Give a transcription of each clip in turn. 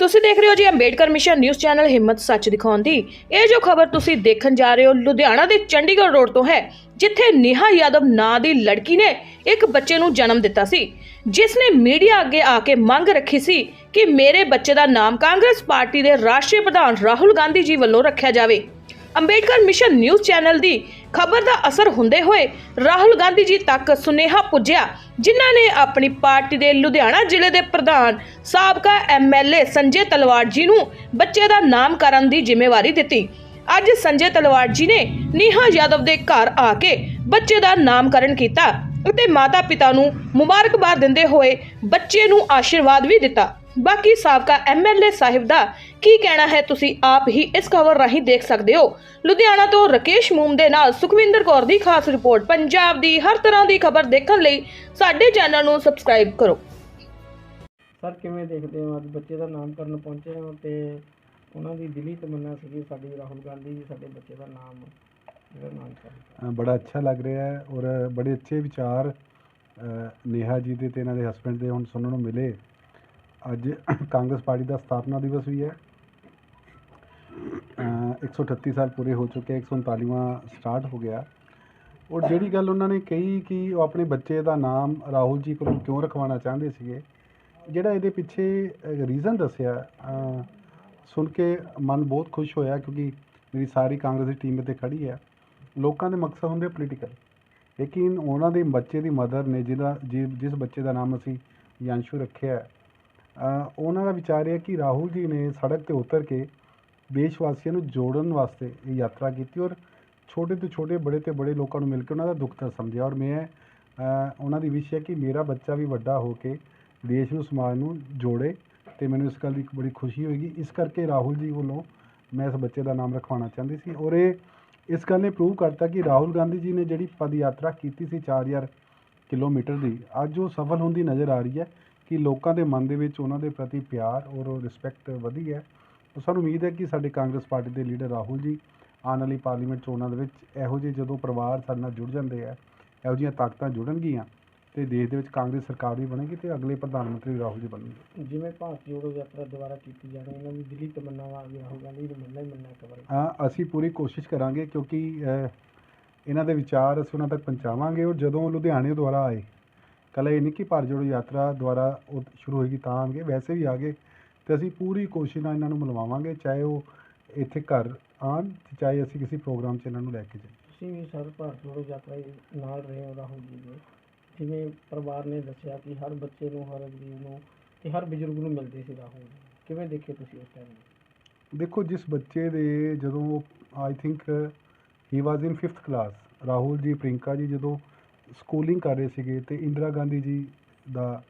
ਤੁਸੀਂ ਦੇਖ ਰਹੇ ਹੋ ਜੀ ਅੰਬੇਡਕਰ ਮਿਸ਼ਨ ਨਿਊਜ਼ ਚੈਨਲ ਹਿੰਮਤ ਸੱਚ ਦਿਖਾਉਣ ਦੀ। ਇਹ ਜੋ ਖਬਰ ਤੁਸੀਂ ਦੇਖਣ ਜਾ ਰਹੇ ਹੋ, ਲੁਧਿਆਣਾ ਦੇ ਚੰਡੀਗੜ੍ਹ ਰੋਡ ਤੋਂ ਹੈ, ਜਿੱਥੇ ਨੇਹਾ ਯਾਦਵ ਨਾਂ ਦੀ ਲੜਕੀ ਨੇ ਇੱਕ ਬੱਚੇ ਨੂੰ ਜਨਮ ਦਿੱਤਾ ਸੀ। ਜਿਸ ਨੇ ਮੀਡੀਆ ਅੱਗੇ ਆ ਕੇ ਮੰਗ ਰੱਖੀ ਸੀ ਕਿ ਮੇਰੇ ਬੱਚੇ ਦਾ ਨਾਮ ਕਾਂਗਰਸ ਪਾਰਟੀ ਦੇ ਰਾਸ਼ਟਰੀ ਪ੍ਰਧਾਨ ਰਾਹੁਲ ਗਾਂਧੀ ਜੀ ਵੱਲੋਂ ਰੱਖਿਆ ਜਾਵੇ। ਅੰਬੇਡਕਰ ਮਿਸ਼ਨ ਨਿਊਜ਼ ਚੈਨਲ ਦੀ ਖਬਰ ਦਾ ਅਸਰ ਹੁੰਦੇ ਹੋਏ ਰਾਹੁਲ ਗਾਂਧੀ ਜੀ ਤੱਕ ਸੁਨੇਹਾ ਪੁੱਜਿਆ, ਜਿਨ੍ਹਾਂ ਨੇ ਆਪਣੀ ਪਾਰਟੀ ਦੇ ਲੁਧਿਆਣਾ ਜ਼ਿਲ੍ਹੇ ਦੇ ਪ੍ਰਧਾਨ ਸਾਬਕਾ ਐਮਐਲਏ ਸੰਜੇ ਤਲਵਾੜ ਜੀ ਨੂੰ ਬੱਚੇ ਦਾ ਨਾਮਕਰਨ ਦੀ ਜ਼ਿੰਮੇਵਾਰੀ ਦਿੱਤੀ। ਅੱਜ ਸੰਜੇ ਤਲਵਾੜ ਜੀ ਨੇ ਨੀਹਾ ਯਾਦਵ ਦੇ ਘਰ ਆ ਕੇ ਬੱਚੇ ਦਾ ਨਾਮਕਰਨ ਕੀਤਾ ਅਤੇ ਮਾਤਾ-ਪਿਤਾ ਨੂੰ ਮੁਬਾਰਕਬਾਦ ਦਿੰਦੇ ਹੋਏ ਬੱਚੇ ਨੂੰ ਆਸ਼ੀਰਵਾਦ ਵੀ ਦਿੱਤਾ। ਬਾਕੀ ਸਾਬਕਾ ਐਮਐਲਏ ਸਾਹਿਬ ਦਾ ਕੀ ਕਹਿਣਾ ਹੈ ਤੁਸੀਂ ਆਪ ਹੀ ਇਸ ਖਬਰ ਰਾਹੀਂ ਦੇਖ ਸਕਦੇ ਹੋ। ਲੁਧਿਆਣਾ ਤੋਂ ਰਕੇਸ਼ ਮੂਮ ਦੇ ਨਾਲ ਸੁਖਵਿੰਦਰ ਕੌਰ ਦੀ ਖਾਸ ਰਿਪੋਰਟ। ਪੰਜਾਬ ਦੀ ਹਰ ਤਰ੍ਹਾਂ ਦੀ ਖਬਰ ਦੇਖਣ ਲਈ ਸਾਡੇ ਚੈਨਲ ਨੂੰ ਸਬਸਕ੍ਰਾਈਬ ਕਰੋ। ਸਰ ਕਿਵੇਂ ਦੇਖਦੇ ਹੋ? ਅੱਜ ਬੱਚੇ ਦਾ ਨਾਮਕਰਨ ਪਹੁੰਚੇ ਹੋ ਤੇ ਉਹਨਾਂ ਦੀ ਦਿਲੀ ਤਮੰਨਾ ਸੀਗੀ ਸਾਡੀ ਰਾਹੁਲ ਗਾਂਧੀ ਜੀ ਸਾਡੇ ਬੱਚੇ ਦਾ ਨਾਮ ਜਿਹੜਾ ਨਾਮਕਰਨ ਅ, ਬੜਾ ਅੱਛਾ ਲੱਗ ਰਿਹਾ ਹੈ ਔਰ ਬੜੇ ਅੱਛੇ ਵਿਚਾਰ ਅ, ਨੇਹਾ ਜੀ ਦੇ ਤੇ ਇਹਨਾਂ ਦੇ ਹਸਬੰਡ ਦੇ ਹੁਣ ਸੁਣਨ ਨੂੰ ਮਿਲੇ। ਅੱਜ ਕਾਂਗਰਸ ਪਾਰਟੀ ਦਾ ਸਥਾਪਨਾ ਦਿਵਸ ਵੀ ਹੈ। ਇੱਕ ਸੌ ਅਠੱਤੀ ਸਾਲ ਪੂਰੇ ਹੋ ਚੁੱਕੇ 139ਵਾਂ ਸਟਾਰਟ ਹੋ ਗਿਆ। ਔਰ ਜਿਹੜੀ ਗੱਲ ਉਹਨਾਂ ਨੇ ਕਹੀ ਕਿ ਉਹ ਆਪਣੇ ਬੱਚੇ ਦਾ ਨਾਮ ਰਾਹੁਲ ਜੀ ਕੋਲੋਂ ਕਿਉਂ ਰਖਵਾਉਣਾ ਚਾਹੁੰਦੇ ਸੀਗੇ, ਜਿਹੜਾ ਇਹਦੇ ਪਿੱਛੇ ਰੀਜ਼ਨ ਦੱਸਿਆ ਸੁਣ ਕੇ ਮਨ ਬਹੁਤ ਖੁਸ਼ ਹੋਇਆ ਕਿਉਂਕਿ ਮੇਰੀ ਸਾਰੀ ਕਾਂਗਰਸ ਦੀ ਟੀਮ ਇੱਥੇ ਖੜੀ ਹੈ। ਲੋਕਾਂ ਦੇ ਮਕਸਦ ਹੁੰਦੇ ਪੋਲੀਟੀਕਲ ਲੇਕਿਨ ਉਹਨਾਂ ਦੇ ਬੱਚੇ ਦੀ ਮਦਰ ਨੇ ਜਿਹਦਾ, ਜਿ- ਜਿਸ ਬੱਚੇ ਦਾ ਨਾਮ ਅਸੀਂ ਯਾਂਸ਼ੂ ਰੱਖਿਆ ਉਹਨਾਂ ਦਾ ਵਿਚਾਰ ਇਹ ਹੈ ਕਿ ਰਾਹੁਲ ਜੀ ਨੇ ਸੜਕ ਤੇ ਉਤਰ ਕੇ ਦੇਸ਼ ਵਾਸੀਆਂ ਨੂੰ ਜੋੜਨ ਵਾਸਤੇ ਇਹ ਯਾਤਰਾ ਕੀਤੀ ਔਰ ਛੋਟੇ ਤੋਂ ਛੋਟੇ, ਬੜੇ ਤੋਂ ਬੜੇ ਲੋਕਾਂ ਨੂੰ ਮਿਲ ਕੇ ਉਹਨਾਂ ਦਾ ਦੁੱਖ ਦਰਦ ਸਮਝਿਆ। ਔਰ ਮੈਂ ਉਹਨਾਂ ਦੀ ਵਿਸ਼ ਹੈ ਕਿ ਮੇਰਾ ਬੱਚਾ ਵੀ ਵੱਡਾ ਹੋ ਕੇ ਦੇਸ਼ ਨੂੰ, ਸਮਾਜ ਨੂੰ ਜੋੜੇ ਅਤੇ ਮੈਨੂੰ ਇਸ ਗੱਲ ਦੀ ਇੱਕ ਬੜੀ ਖੁਸ਼ੀ ਹੋਏਗੀ। ਇਸ ਕਰਕੇ ਰਾਹੁਲ ਜੀ ਵੱਲੋਂ ਮੈਂ ਇਸ ਬੱਚੇ ਦਾ ਨਾਮ ਰਖਵਾਉਣਾ ਚਾਹੁੰਦੀ ਸੀ ਔਰ ਇਹ ਇਸ ਗੱਲ ਨੇ ਪ੍ਰੂਵ ਕਰਤਾ ਕਿ ਰਾਹੁਲ ਗਾਂਧੀ ਜੀ ਨੇ ਜਿਹੜੀ ਪਦ ਯਾਤਰਾ ਕੀਤੀ ਸੀ 4000 ਕਿਲੋਮੀਟਰ ਦੀ, ਅੱਜ ਉਹ ਸਫਲ ਹੁੰਦੀ ਨਜ਼ਰ ਆ ਰਹੀ ਹੈ। ਕਿ ਲੋਕਾਂ ਦੇ ਮਨ ਦੇ ਵਿੱਚ ਉਹਨਾਂ ਦੇ ਪ੍ਰਤੀ ਪਿਆਰ ਔਰ ਰਿਸਪੈਕਟ ਵਧੀ ਹੈ। ਉਹ ਸਾਨੂੰ ਉਮੀਦ ਹੈ ਕਿ ਸਾਡੇ ਕਾਂਗਰਸ ਪਾਰਟੀ ਦੇ ਲੀਡਰ ਰਾਹੁਲ ਜੀ ਆਉਣ ਵਾਲੀ ਪਾਰਲੀਮੈਂਟ ਚੋਣਾਂ ਦੇ ਵਿੱਚ ਇਹੋ ਜਿਹੇ ਜਦੋਂ ਪਰਿਵਾਰ ਸਾਡੇ ਨਾਲ ਜੁੜ ਜਾਂਦੇ ਆ ਇਹੋ ਜਿਹੀਆਂ ਤਾਕਤਾਂ ਜੁੜਨਗੀਆਂ ਤੇ ਦੇਸ਼ ਦੇ ਵਿੱਚ ਕਾਂਗਰਸ ਸਰਕਾਰ ਵੀ ਬਣੇਗੀ ਤੇ ਅਗਲੇ ਪ੍ਰਧਾਨ ਮੰਤਰੀ ਰਾਹੁਲ ਜੀ ਬਣਨਗੇ। ਜਿਵੇਂ ਭਾਰਤ ਜੋੜੋ ਯਾਤਰਾ ਦੁਬਾਰਾ ਕੀਤੀ ਜਾਣੀ ਇਹਨਾਂ ਦੀ ਦਿਲੀ ਤਮੰਨਾਵਾਂ ਵੀ ਰਾਹੁਲ ਗਾਂਧੀ ਨੂੰ ਮਿਲਣਾ ਹੀ ਮਿਲਣਾ ਇੱਕ ਵਾਰੀ। ਹਾਂ ਅਸੀਂ ਪੂਰੀ ਕੋਸ਼ਿਸ਼ ਕਰਾਂਗੇ ਕਿਉਂਕਿ ਇਹਨਾਂ ਦੇ ਵਿਚਾਰ ਅਸੀਂ ਉਹਨਾਂ ਤੱਕ ਪਹੁੰਚਾਵਾਂਗੇ ਔਰ ਜਦੋਂ ਲੁਧਿਆਣੇ ਦੁਆਰਾ ਆਏ ਕੱਲ੍ਹ ਇਹ ਨਹੀਂ ਕਿ ਭਾਰਤ ਜੋੜੋ ਯਾਤਰਾ ਦੁਆਰਾ ਉਹ ਸ਼ੁਰੂ ਹੋਏਗੀ ਤਾਂ ਆਉਣਗੇ ਵੈਸੇ ਵੀ ਆ ਗਏ ਤੇ ਅਸੀਂ ਪੂਰੀ ਕੋਸ਼ਿਸ਼ ਨਾਲ ਇਹਨਾਂ ਨੂੰ ਮਿਲਵਾਵਾਂਗੇ ਚਾਹੇ ਉਹ ਇੱਥੇ ਘਰ ਆਉਣ ਚਾਹੇ ਅਸੀਂ ਕਿਸੇ ਪ੍ਰੋਗਰਾਮ 'ਚ ਇਹਨਾਂ ਨੂੰ ਲੈ ਕੇ ਜਾਈਏ। ਤੁਸੀਂ ਵੀ ਸਰ ਭਾਰਤ ਜੋੜੋ ਯਾਤਰਾ ਦੇ ਨਾਲ ਰਹੇ ਹੋ ਰਾਹੁਲ ਜੀ ਦੇ ਜਿਵੇਂ ਪਰਿਵਾਰ ਨੇ ਦੱਸਿਆ ਕਿ ਹਰ ਬੱਚੇ ਨੂੰ ਹਰ ਗਰੀਬ ਨੂੰ ਤੇ ਹਰ ਬਜ਼ੁਰਗ ਨੂੰ ਮਿਲਦੇ ਸੀ ਰਾਹੁਲ। ਜੀ ਕਿਵੇਂ ਦੇਖੇ ਤੁਸੀਂ ਉਸ ਟਾਈਮ ਦੇਖੋ ਜਿਸ ਬੱਚੇ ਦੇ ਜਦੋਂ I think he was in 5th class Rahul ji Priyanka ji ਜਦੋਂ ਸਕੂਲਿੰਗ ਕਰ ਰਹੇ ਸੀਗੇ ਅਤੇ ਇੰਦਰਾ ਗਾਂਧੀ ਜੀ ਦਾ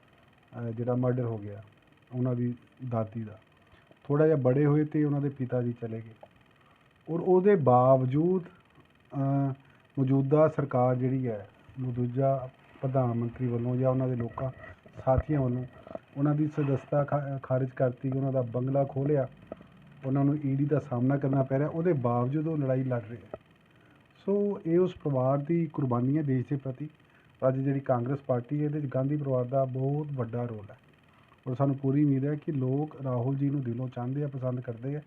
ਜਿਹੜਾ ਮਰਡਰ ਹੋ ਗਿਆ, ਉਹਨਾਂ ਦੀ ਦਾਦੀ ਦਾ। ਥੋੜ੍ਹਾ ਜਿਹਾ ਬੜੇ ਹੋਏ ਅਤੇ ਉਹਨਾਂ ਦੇ ਪਿਤਾ ਜੀ ਚਲੇ ਗਏ। ਔਰ ਉਹਦੇ ਬਾਵਜੂਦ ਮੌਜੂਦਾ ਸਰਕਾਰ ਜਿਹੜੀ ਹੈ ਮੌਜੂਦਾ ਪ੍ਰਧਾਨ ਮੰਤਰੀ ਵੱਲੋਂ ਜਾਂ ਉਹਨਾਂ ਦੇ ਲੋਕਾਂ, ਸਾਥੀਆਂ ਵੱਲੋਂ ਉਹਨਾਂ ਦੀ ਸਦਸਤਾ ਖਾ- ਖਾਰਿਜ ਕਰਤੀ, ਉਹਨਾਂ ਦਾ ਬੰਗਲਾ ਖੋਲ੍ਹਿਆ ਉਹਨਾਂ ਨੂੰ ਈਡੀ ਦਾ ਸਾਹਮਣਾ ਕਰਨਾ ਪੈ ਰਿਹਾ। ਉਹਦੇ ਬਾਵਜੂਦ ਉਹ ਲੜਾਈ ਲੜ ਰਹੇ। ਸੋ ਇਹ ਉਸ ਪਰਿਵਾਰ ਦੀ ਕੁਰਬਾਨੀ ਹੈ ਦੇਸ਼ ਦੇ ਪ੍ਰਤੀ। ਅੱਜ ਜਿਹੜੀ ਕਾਂਗਰਸ ਪਾਰਟੀ ਹੈ ਇਹਦੇ 'ਚ ਗਾਂਧੀ ਪਰਿਵਾਰ ਦਾ ਬਹੁਤ ਵੱਡਾ ਰੋਲ ਹੈ। ਔਰ ਸਾਨੂੰ ਪੂਰੀ ਉਮੀਦ ਹੈ ਕਿ ਲੋਕ ਰਾਹੁਲ ਜੀ ਨੂੰ ਦਿਲੋਂ ਚਾਹੁੰਦੇ ਆ ਪਸੰਦ ਕਰਦੇ ਆ।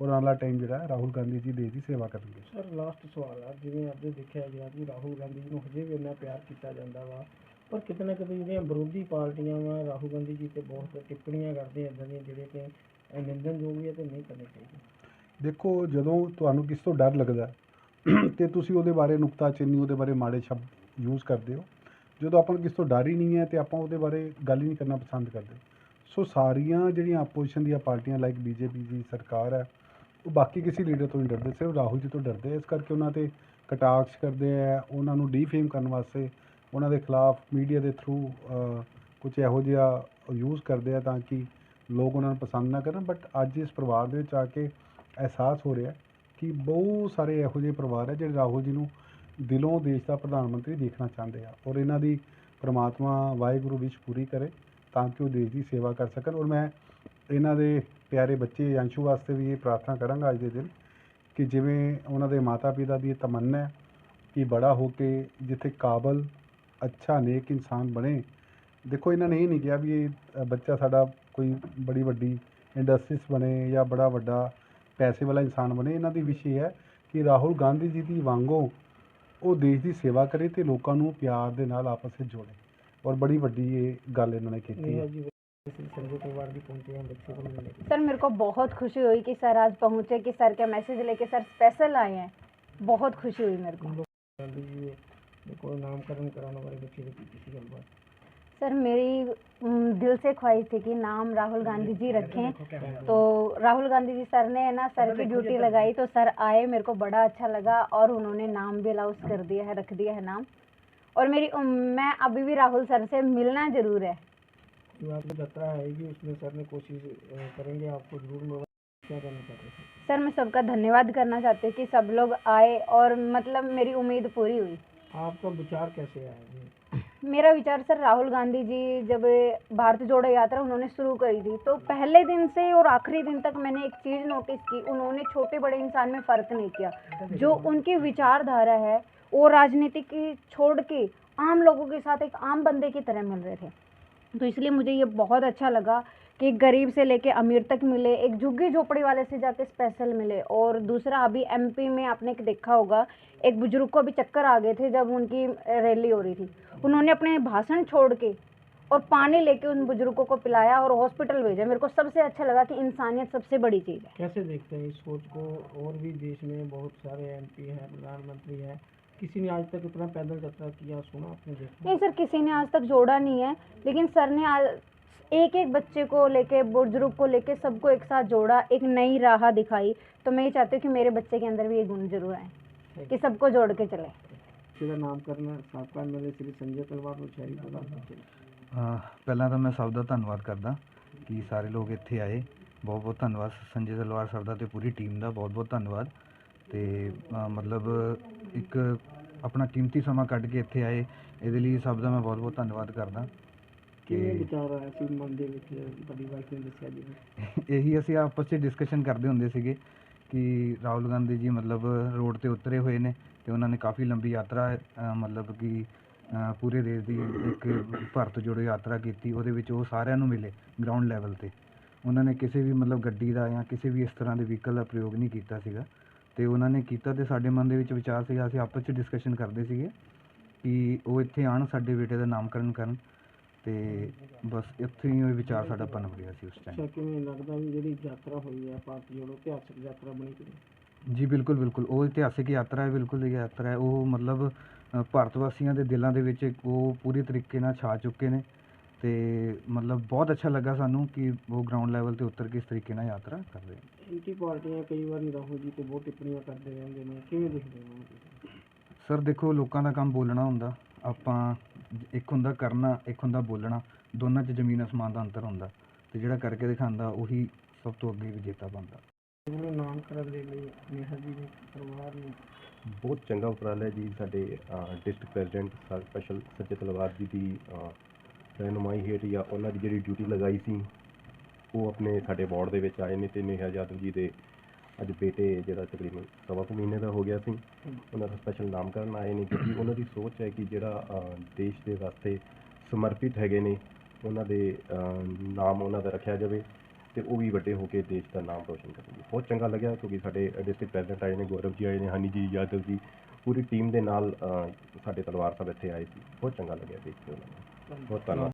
ਔਰ ਆਉਣ ਵਾਲਾ ਟਾਈਮ ਜਿਹੜਾ ਹੈ ਰਾਹੁਲ ਗਾਂਧੀ ਜੀ ਦੇਸ਼ ਦੀ ਸੇਵਾ ਕਰਨਗੇ। ਸਰ ਲਾਸਟ ਸਵਾਲ ਆ ਜਿਵੇਂ ਅੱਜ ਦੇਖਿਆ ਗਿਆ ਕਿ ਰਾਹੁਲ ਗਾਂਧੀ ਜੀ ਨੂੰ ਹਜੇ ਵੀ ਇੰਨਾ ਪਿਆਰ ਕੀਤਾ ਜਾਂਦਾ ਵਾ ਪਰ ਕਿਤੇ ਨਾ ਕਿਤੇ ਜਿਹੜੀਆਂ ਵਿਰੋਧੀ ਪਾਰਟੀਆਂ ਵਾ ਰਾਹੁਲ ਗਾਂਧੀ ਜੀ ਤੇ ਬਹੁਤ ਟਿੱਪਣੀਆਂ ਕਰਦੇ ਇਦਾਂ ਦੀਆਂ ਜਿਹੜੇ ਕਿ ਇਹ ਨਿੰਦਣਯੋਗ ਵੀ ਹੈ ਤੇ ਨਹੀਂ ਕਰਨੀ ਚਾਹੀਦੀ। ਦੇਖੋ ਜਦੋਂ ਤੁਹਾਨੂੰ ਕਿਸ ਤੋਂ ਡਰ ਲੱਗਦਾ ਤੇ ਤੁਸੀਂ ਉਹਦੇ ਬਾਰੇ ਨੁਕਤਾਚੀਨੀ ਉਹਦੇ ਬਾਰੇ ਮਾੜੇ ਸ਼ਬਦ ਯੂਜ਼ ਕਰਦੇ ਹੋ। ਜਦੋਂ ਆਪਾਂ ਨੂੰ ਕਿਸ ਤੋਂ ਡਰ ਹੀ ਨਹੀਂ ਹੈ ਤੇ ਆਪਾਂ ਉਹਦੇ ਬਾਰੇ ਗੱਲ ਹੀ ਨਹੀਂ ਕਰਨਾ ਪਸੰਦ ਕਰਦੇ। ਸੋ ਸਾਰੀਆਂ ਜਿਹੜੀਆਂ ਆਪੋਜੀਸ਼ਨ ਦੀਆਂ ਪਾਰਟੀਆਂ ਲਾਈਕ ਬੀਜੇਪੀ ਦੀ ਸਰਕਾਰ ਹੈ, ਉਹ ਬਾਕੀ ਕਿਸੇ ਲੀਡਰ ਤੋਂ ਨਹੀਂ ਡਰਦੇ, ਸਿਰਫ ਰਾਹੁਲ ਜੀ ਤੋਂ ਡਰਦੇ ਇਸ ਕਰਕੇ ਉਹਨਾਂ ਤੇ ਕਟਾਕਸ਼ ਕਰਦੇ ਆ, ਉਹਨਾਂ ਨੂੰ ਡੀਫੇਮ ਕਰਨ ਵਾਸਤੇ ਉਹਨਾਂ ਦੇ ਖਿਲਾਫ ਮੀਡੀਆ ਦੇ ਥਰੂ ਕੁਝ ਇਹੋ ਜਿਹਾ ਯੂਜ਼ ਕਰਦੇ ਆ ਤਾਂ ਕਿ ਲੋਕ ਉਹਨਾਂ ਨੂੰ ਪਸੰਦ ਨਾ ਕਰਨ। ਬਟ ਅੱਜ ਇਸ ਪਰਿਵਾਰ ਦੇ ਵਿੱਚ ਆ ਕੇ ਅਹਿਸਾਸ ਹੋ ਰਿਹਾ ਕਿ ਬਹੁਤ ਸਾਰੇ ਇਹੋ ਜਿਹੇ ਪਰਿਵਾਰ ਹੈ ਜਿਹੜੇ ਰਾਹੁਲ ਜੀ ਨੂੰ ਦਿਲੋਂ ਦੇਸ਼ ਦਾ ਪ੍ਰਧਾਨ ਮੰਤਰੀ ਦੇਖਣਾ ਚਾਹੁੰਦੇ ਆ ਔਰ ਇਹਨਾਂ ਦੀ ਪ੍ਰਮਾਤਮਾ ਵਾਹਿਗੁਰੂ ਵਿਸ਼ ਪੂਰੀ ਕਰੇ ਤਾਂ ਕਿ ਉਹ ਦੇਸ਼ ਦੀ ਸੇਵਾ ਕਰ ਸਕਣ ਔਰ ਮੈਂ ਇਹਨਾਂ ਦੇ ਪਿਆਰੇ ਬੱਚੇ ਅੰਸ਼ੂ ਵਾਸਤੇ ਵੀ ਇਹ ਪ੍ਰਾਰਥਨਾ ਕਰਾਂਗਾ ਅੱਜ ਦੇ ਦਿਨ ਕਿ ਜਿਵੇਂ ਉਹਨਾਂ ਦੇ ਮਾਤਾ ਪਿਤਾ ਦੀ ਇਹ ਤਮੰਨਾ ਹੈ ਕਿ ਬੜਾ ਹੋ ਕੇ ਜਿੱਥੇ ਕਾਬਲ, ਅੱਛਾ ਨੇਕ ਇਨਸਾਨ ਬਣੇ। ਦੇਖੋ, ਇਹਨਾਂ ਨੇ ਇਹ ਨਹੀਂ ਕਿਹਾ ਵੀ ਇਹ ਬੱਚਾ ਸਾਡਾ ਕੋਈ ਬੜੀ ਵੱਡੀ ਇੰਡਸਟਰੀਸ ਬਣੇ ਜਾਂ ਬੜਾ ਵੱਡਾ ਪੈਸੇ ਵਾਲਾ ਇਨਸਾਨ ਬਣੇ ਇਹਨਾਂ ਦੀ ਵਿਸ਼ੇ ਹੈ ਕਿ ਰਾਹੁਲ ਗਾਂਧੀ ਜੀ ਦੀ ਵਾਂਗੋਂ ਉਹ ਦੇਸ਼ ਦੀ ਸੇਵਾ ਕਰੇ ਤੇ ਲੋਕਾਂ ਨੂੰ ਪਿਆਰ ਦੇ ਨਾਲ ਆਪਸ ਵਿੱਚ ਜੋੜੇ ਔਰ ਬੜੀ ਵੱਡੀ ਇਹ ਗੱਲ ਇਹਨਾਂ ਨੇ ਕੀਤੀ नेहा ਹੈ जी श्री संजय तलवार जी पहुंचे हैं बच्चे को मिलने के लिए सर मेरे को बहुत खुशी हुई कि सर आज पहुँचे कि सर का मैसेज लेके सर स्पेशल आए हैं बहुत खुशी हुई मेरे को गांधी जी ने कोई नामकरण कराने वाले बच्चे की किसी गलबात सर मेरी दिल से ख्वाहिश थी कि नाम राहुल गांधी जी रखें। तो राहुल गांधी जी सर ने है ना सर की ड्यूटी लगाई तो सर आए मेरे को बड़ा अच्छा लगा और उन्होंने नाम भी अलाउंस कर दिया है रख दिया है नाम। और मेरी मैं अभी भी राहुल सर से मिलना ज़रूर है। जो आपकी यात्रा आएगी उसमें सर ने कोशिश करेंगे आपको ज़रूर क्या करना चाहते हैं? सर मैं सबका धन्यवाद करना चाहती हूँ कि सब लोग आए और मतलब मेरी उम्मीद पूरी हुई। आपका विचार कैसे आया? मेरा विचार सर राहुल गांधी जी जब भारत जोड़ो यात्रा उन्होंने शुरू करी थी तो पहले दिन से और आखिरी दिन तक मैंने एक चीज़ नोटिस की, उन्होंने छोटे बड़े इंसान में फ़र्क नहीं किया। जो उनकी विचारधारा है वो राजनीति की छोड़ के आम लोगों के साथ एक आम बंदे की तरह मिल रहे थे। तो इसलिए मुझे ये बहुत अच्छा लगा कि गरीब से लेके अमीर तक मिले एक झुग्गी झोपड़ी वाले से जाके स्पेशल मिले। और दूसरा अभी एमपी में आपने देखा होगा एक बुज़ुर्ग को अभी चक्कर आ गए थे जब उनकी रैली हो रही थी। उन्होंने अपने भाषण छोड़ के और पानी लेके उन बुज़ुर्गों को पिलाया और हॉस्पिटल भेजा। मेरे को सबसे अच्छा लगा कि इंसानियत सबसे बड़ी चीज़ है। कैसे देखते हैं इस सोच को? और भी देश में बहुत सारे एमपी हैं प्रधानमंत्री हैं। किसी ने आज तक इतना पैदल यात्रा किया? सुना आपने देखा? नहीं सर किसी ने आज तक जोड़ा नहीं है लेकिन सर ने आज एक एक बच्चे को लेके बुजुर्ग को लेके सबको एक साथ जोड़ा एक नई राह दिखाई तो मैं ये चाहती हूँ कि मेरे बच्चे के अंदर भी ये गुण जरूर आए कि सबको जोड़ के चले ਜਿਹਦਾ ਨਾਮਕਰਨ ਸਾਬਕਾ ਐਮਐਲਏ ਸ੍ਰੀ ਸੰਜੇ ਤਲਵਾਰ ਨੂੰ ਸ਼ਹਿਰੀ ਪ੍ਰਧਾਨ ਕੀਤਾ ਅਹ ਪਹਿਲਾਂ ਤਾਂ ਮੈਂ ਸਭ ਦਾ ਧੰਨਵਾਦ ਕਰਦਾ ਕਿ ਸਾਰੇ ਲੋਕ ਇੱਥੇ ਆਏ ਬਹੁਤ ਬਹੁਤ ਧੰਨਵਾਦ ਸੰਜੇ ਤਲਵਾਰ ਸਰ ਦਾ ਤੇ ਪੂਰੀ ਟੀਮ ਦਾ ਬਹੁਤ ਬਹੁਤ ਧੰਨਵਾਦ ਤੇ ਅਹ ਮਤਲਬ ਇੱਕ ਆਪਣਾ ਕੀਮਤੀ ਸਮਾਂ ਕੱਢ ਕੇ ਇੱਥੇ ਆਏ ਇਹਦੇ ਲਈ ਸਭ ਦਾ ਮੈਂ ਬਹੁਤ ਬਹੁਤ ਧੰਨਵਾਦ ਕਰਦਾ ਕਿਵੇਂ ਕਿ ਵਿਚਾਰ ਆਇਆ ਸੀ ਮਨ ਦੇ ਵਿੱਚ? ਤੁਹਾਡੀ ਵਾਈਫ ਨੇ ਦੱਸਿਆ ਜੀ। ਇਹੀ ਅਸੀਂ ਆਪਸ 'ਚ ਡਿਸਕਸ਼ਨ ਕਰਦੇ ਹੁੰਦੇ ਸੀਗੇ ਕਿ ਰਾਹੁਲ ਗਾਂਧੀ ਜੀ ਮਤਲਬ ਰੋਡ ਤੇ ਉਤਰੇ ਹੋਏ ਨੇ ਤੇ ਉਹਨਾਂ ਨੇ ਕਾਫੀ ਲੰਬੀ ਯਾਤਰਾ ਮਤਲਬ ਕਿ ਪੂਰੇ ਦੇਸ਼ ਦੀ ਇੱਕ ਭਾਰਤ ਜੋੜੋ ਯਾਤਰਾ ਕੀਤੀ। ਉਹਦੇ ਵਿੱਚ ਉਹ ਸਾਰਿਆਂ ਨੂੰ ਮਿਲੇ ਗਰਾਊਂਡ ਲੈਵਲ ਤੇ। ਉਹਨਾਂ ਨੇ ਕਿਸੇ ਵੀ ਮਤਲਬ ਗੱਡੀ ਦਾ ਜਾਂ ਕਿਸੇ ਵੀ ਇਸ ਤਰ੍ਹਾਂ ਦੇ ਵਹੀਕਲ ਦਾ ਪ੍ਰਯੋਗ ਨਹੀਂ ਕੀਤਾ ਸੀਗਾ। ਤੇ ਉਹਨਾਂ ਨੇ ਕੀਤਾ ਤੇ ਸਾਡੇ ਮਨ ਦੇ ਵਿੱਚ ਵਿਚਾਰ ਸੀਗਾ ਅਸੀਂ ਆਪਸ 'ਚ ਡਿਸਕਸ਼ਨ ਕਰਦੇ ਸੀਗੇ ਕਿ ਉਹ ਇੱਥੇ ਆਣ ਸਾਡੇ ਬੇਟੇ ਦਾ ਨਾਮਕਰਨ ਕਰਨ। ਤੇ ਬਸ ਇੱਥੇ ਹੀ ਉਹ ਵਿਚਾਰ ਸਾਡਾ ਪਨਪ ਗਿਆ ਸੀ ਉਸ ਟਾਈਮ ਅੱਛਾ ਕਿਵੇਂ ਲੱਗਦਾ ਵੀ ਜਿਹੜੀ ਯਾਤਰਾ ਹੋਈ ਹੈ ਭਾਰਤ ਜੋੜੋ ਇਤਿਹਾਸਕ ਯਾਤਰਾ ਬਣੀ ਕਿ ਜੀ ਬਿਲਕੁਲ ਬਿਲਕੁਲ। ਉਹ ਇਤਿਹਾਸਿਕ ਯਾਤਰਾ ਹੈ ਬਿਲਕੁਲ ਇਹ ਯਾਤਰਾ ਹੈ। ਉਹ ਮਤਲਬ ਅ, ਭਾਰਤ ਵਾਸੀਆਂ ਦੇ ਦਿਲਾਂ ਦੇ ਵਿੱਚ ਇੱਕ ਉਹ ਪੂਰੀ ਤਰੀਕੇ ਨਾਲ ਛਾ ਚੁੱਕੇ ਨੇ। ਤੇ ਮਤਲਬ ਬਹੁਤ ਅੱਛਾ ਲੱਗਾ ਸਾਨੂੰ ਕਿ ਉਹ ਗਰਾਊਂਡ ਲੈਵਲ ਤੇ ਉਤਰ ਕੇ ਇਸ ਤਰੀਕੇ ਨਾਲ ਯਾਤਰਾ ਕਰ ਰਹੇ ਨੇ। ਐਂਟੀ ਪਾਰਟੀਆਂ ਕਈ ਵਾਰੀ ਰਾਹੁਲ ਜੀ ਤੇ ਬਹੁਤ ਟਿੱਪਣੀਆਂ ਕਰਦੇ ਰਹਿੰਦੇ ਨੇ। ਕਿਵੇਂ ਦੇਖਦੇ ਹੋ ਉਹਨਾਂ ਨੂੰ ਸਰ ਦੇਖੋ ਲੋਕਾਂ ਦਾ ਕੰਮ ਬੋਲਣਾ ਹੁੰਦਾ। ਆਪਾਂ ਇੱਕ ਹੁੰਦਾ ਕਰਨਾ ਇੱਕ ਹੁੰਦਾ ਬੋਲਣਾ ਦੋਨਾਂ 'ਚ ਜ਼ਮੀਨ ਅਸਮਾਨ ਦਾ ਅੰਤਰ ਹੁੰਦਾ। ਤੇ ਜਿਹੜਾ ਕਰਕੇ ਦਿਖਾਉਂਦਾ ਉਹੀ ਸਭ ਤੋਂ ਅੱਗੇ ਵਿਜੇਤਾ ਬਣਦਾ। ਉਹਨੂੰ ਨਾਮਕਰਨ ਦੇ ਲਈ ਨੇਹਾ ਜੀ ਦੇ ਪਰਿਵਾਰ ਨੂੰ ਬਹੁਤ ਚੰਗਾ ਉਪਰਾਲਾ ਹੈ ਜੀ ਸਾਡੇ ਡਿਸਟ੍ਰਿਕਟ ਪ੍ਰੈਜ਼ੀਡੈਂਟ ਸਪੈਸ਼ਲ ਸੱਚੇ ਤਲਵਾਰ ਜੀ ਦੀ ਰਹਿਨੁਮਾਈ ਹੇਠ ਜਾਂ ਉਹਨਾਂ ਦੀ ਜਿਹੜੀ ਡਿਊਟੀ ਲਗਾਈ ਸੀ ਉਹ ਆਪਣੇ ਸਾਡੇ ਵਾਰਡ ਦੇ ਵਿੱਚ ਆਏ ਨੇ ਤੇ ਨੇਹਾ ਯਾਦਵ ਜੀ ਦੇ ਅੱਜ ਬੇਟੇ ਜਿਹੜਾ ਤਕਰੀਬਨ ਸਵਾ ਕੁ ਮਹੀਨੇ ਦਾ ਹੋ ਗਿਆ ਸੀ ਉਹਨਾਂ ਦਾ ਸਪੈਸ਼ਲ ਨਾਮਕਰਨ ਆਏ ਨੇ ਕਿਉਂਕਿ ਉਹਨਾਂ ਦੀ ਸੋਚ ਹੈ ਕਿ ਜਿਹੜਾ ਅ, ਦੇਸ਼ ਦੇ ਵਾਸਤੇ ਸਮਰਪਿਤ ਹੈਗੇ ਨੇ ਉਹਨਾਂ ਦੇ ਅ, ਨਾਮ ਉਹਨਾਂ ਦਾ ਰੱਖਿਆ ਜਾਵੇ ਤੇ ਉਹ ਵੀ ਵੱਡੇ ਹੋ ਕੇ ਦੇਸ਼ ਦਾ ਨਾਮ ਰੋਸ਼ਨ ਕਰਨਗੇ। ਬਹੁਤ ਚੰਗਾ ਲੱਗਿਆ ਕਿਉਂਕਿ ਸਾਡੇ ਡਿਸਟ੍ਰਿਕਟ ਪ੍ਰੈਜ਼ੀਡੈਂਟ ਆਏ ਨੇ ਗੌਰਵ ਜੀ ਆਏ ਨੇ ਹਨੀ ਜੀ ਯਾਦਵ ਜੀ ਪੂਰੀ ਟੀਮ ਦੇ ਨਾਲ ਅ, ਸਾਡੇ ਤਲਵਾਰ ਸਾਹਿਬ ਇੱਥੇ ਆਏ ਸੀ। ਬਹੁਤ ਚੰਗਾ ਲੱਗਿਆ ਦੇਖ ਕੇ ਉਹਨਾਂ ਨੂੰ। ਬਹੁਤ ਧੰਨਵਾਦ।